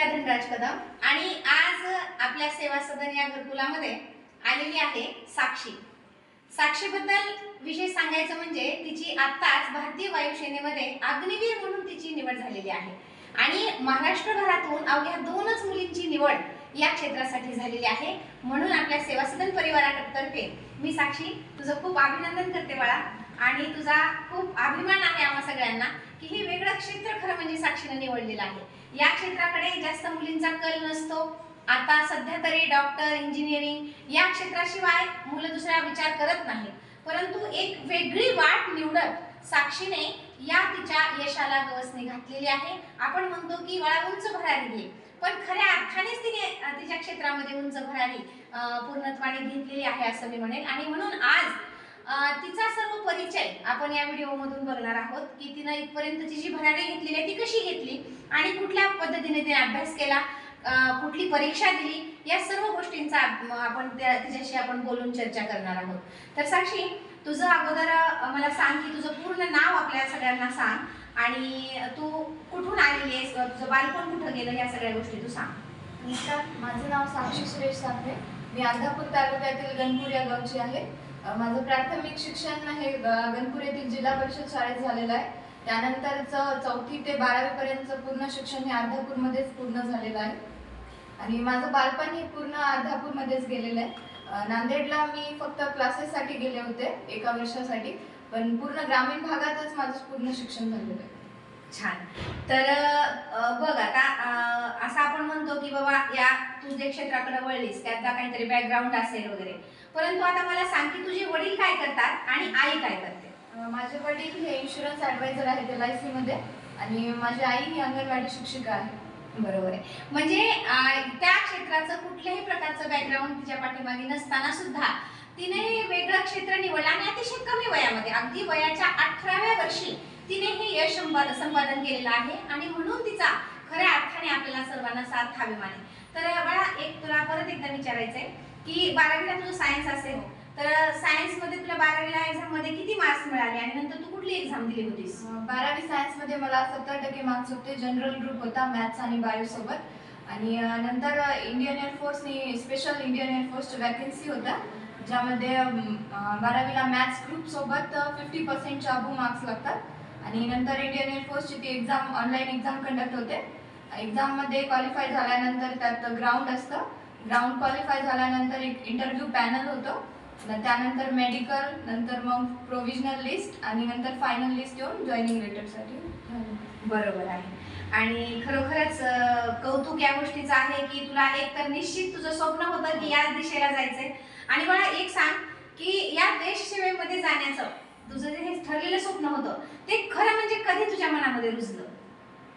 प्रिया धनराज कदम आणि आज आपल्या सेवा सदन या घरकुलामध्ये आलेली आहे साक्षी. साक्षीबद्दल विषय सांगायचं म्हणजे तिची आत्ताच भारतीय वायुसेनेमध्ये अग्निवीर म्हणून तिची निवड झालेली आहे. आणि महाराष्ट्रभरातून अवघ्या दोनच मुलींची निवड या क्षेत्रासाठी झालेली आहे. म्हणून आपल्या सेवा सदन परिवारातर्फे मी साक्षी तुझं खूप अभिनंदन करते बाळा. आणि तुझा खूप अभिमान आहे आम्हा सगळ्यांना की हे वेगळं क्षेत्र खरं म्हणजे साक्षीने निवडलेलं आहे. या क्षेत्राकडे जास्त मुलींचा कल नसतो. आता सध्या तरी डॉक्टर इंजिनिअरिंग या क्षेत्राशिवाय मुलं दुसरा विचार करत नाहीत. परंतु एक वेगळी वाट निवडत साक्षीने या तिच्या यशाला गवसणी घातलेली आहे. आपण म्हणतो की वळा उंच भरारी घे. पण खऱ्या अर्थानेच तिने तिच्या क्षेत्रामध्ये उंच भरारी पूर्णत्वाने घेतलेली आहे असं मी म्हणेन. आणि म्हणून आज तिचा सर्व परिचय आपण या व्हिडिओमधून बघणार आहोत की तिनं इथपर्यंतची जी भरारी घेतलेली आहे ती कशी घेतली आणि कुठल्या पद्धतीने तिने अभ्यास केला कुठली परीक्षा दिली या सर्व गोष्टींचा आपण त्या- तिच्याशी आपण बोलून चर्चा करणार आहोत. तर साक्षी तुझं अगोदर मला सांग की तुझं पूर्ण नाव आपल्या सगळ्यांना सांग आणि तू कुठून आलेली आहेस तुझं बालपण कुठं गेलं या सगळ्या गोष्टी तू सांग. नमस्कार माझं नाव साक्षी सुरेश सांगते. मी अर्धापूर तालुक्यातील गणपूर या गावची आहे. माझं प्राथमिक शिक्षण हे गणपूर येथील जिल्हा परिषद शाळेत झालेलं आहे. त्यानंतरचं चौथी ते बारावीपर्यंतचं पूर्ण शिक्षण हे अर्धापूरमध्येच पूर्ण झालेलं आहे. आणि माझं बालपण हे पूर्ण अर्धापूरमध्येच गेलेलं आहे. नांदेडला मी फक्त क्लासेससाठी गेले होते एका वर्षासाठी. पण पूर्ण ग्रामीण भागातच माझं पूर्ण शिक्षण झालेलं आहे. छान. तर बघ आता असं आपण म्हणतो की बाबा या तू जे क्षेत्राकडे वळलीस त्याचा काहीतरी बॅकग्राऊंड असेल वगैरे. परंतु आता मला सांग की तुझे वडील काय करतात आणि आई काय करते? माझे वडील हे इन्शुरन्स ॲडवायझर आहेत एल आय सीमध्ये आणि माझी आई ही अंगणवाडी शिक्षिका आहे. बरोबर आहे. म्हणजे त्या क्षेत्राचं कुठल्याही प्रकारचं बॅकग्राऊंड तिच्या पाठीमागे नसताना सुद्धा तिने हे वेगळं क्षेत्र निवडलं आणि अतिशय कमी वयामध्ये अगदी वयाच्या अठराव्या वर्षी तिने हे यश संपादन केलेलं आहे आणि म्हणून तिचा खऱ्या अर्थाने आपल्याला सर्वांना साथ हवी माने तर बाळा एक तुला परत एकदा विचारायचं आहे की बारावीला तुझं सायन्स असेल. तर सायन्समध्ये तुला बारावीला एक्झाममध्ये किती मार्क्स मिळाले आणि नंतर तू कुठली एक्झाम दिली होतीस? बारावी सायन्समध्ये मला सत्तर टक्के मार्क्स होते. जनरल ग्रुप होता मॅथ्स आणि बायो सोबत. आणि नंतर इंडियन एअरफोर्सनी स्पेशल इंडियन एअरफोर्सची वॅकन्सी होता. ज्यामध्ये बारावीला मॅथ्स ग्रुप सोबत फिफ्टी पर्सेंटच्या अबू मार्क्स लागतात. आणि नंतर इंडियन एअरफोर्सची ती एक्झाम ऑनलाईन एक्झाम कंडक्ट होते. एक्झाममध्ये क्वालिफाय झाल्यानंतर त्यात ग्राउंड असतं. ग्राउंड क्वालिफाय झाल्यानंतर एक इंटरव्ह्यू पॅनल होतं. त्यानंतर मेडिकल नंतर मग प्रोव्हिजनल लिस्ट आणि नंतर फायनल लिस्ट येऊन जॉईनिंग लेटरसाठी बरोबर आहे. आणि खरोखरच कौतुक या गोष्टीचं आहे की तुला एक तर निश्चित तुझं स्वप्न होतं की याच दिशेला जायचंय. आणि मला एक सांग की या देश सेवेमध्ये जाण्याचं तुझं जे हे ठरलेलं स्वप्न होतं ते खरं म्हणजे कधी तुझ्या मनामध्ये रुजलं?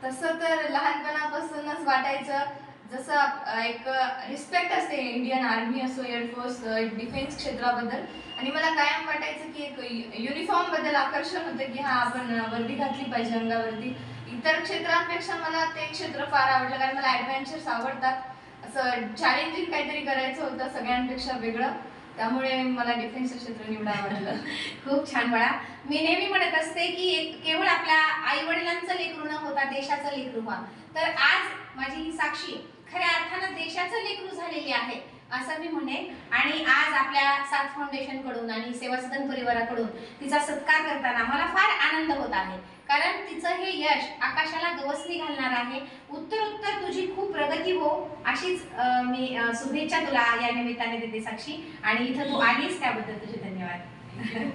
तसं तर लहानपणापासूनच वाटायचं जसं एक रिस्पेक्ट असते इंडियन आर्मी असो एअरफोर्स डिफेन्स क्षेत्राबद्दल. आणि मला कायम वाटायचं की एक युनिफॉर्मबद्दल आकर्षण होतं की हा आपण वर्दी घातली पाहिजे अंगावरती. इतर क्षेत्रांपेक्षा मला ते क्षेत्र फार आवडलं कारण मला ॲडव्हेंचर्स आवडतात. असं चॅलेंजिंग काहीतरी करायचं होतं सगळ्यांपेक्षा वेगळं. त्यामुळे मला डिफेन्सचं क्षेत्र निवडा वाटलं खूप छान बाळा. मी नेहमी म्हणत असते की एक केवळ आपल्या आई वडिलांचं लेकरू न होता देशाचं लेकरू व्हा. तर आज माझी ही साक्षी खऱ्या अर्थानं देशाचं लेकरू झालेली आहे. असं मी म्हणेन. आणि आज आपल्या सात फाउंडेशनकडून आणि सेवा सदन परिवाराकडून तिचा सत्कार करताना मला फार आनंद होत आहे. कारण तिचं हे यश आकाशाला गवसणी घालणार आहे. उत्तर उत्तर तुझी खूप प्रगती हो अशीच मी शुभेच्छा तुला या निमित्ताने देते साक्षी. आणि इथं तू आलीस त्याबद्दल तुझे धन्यवाद.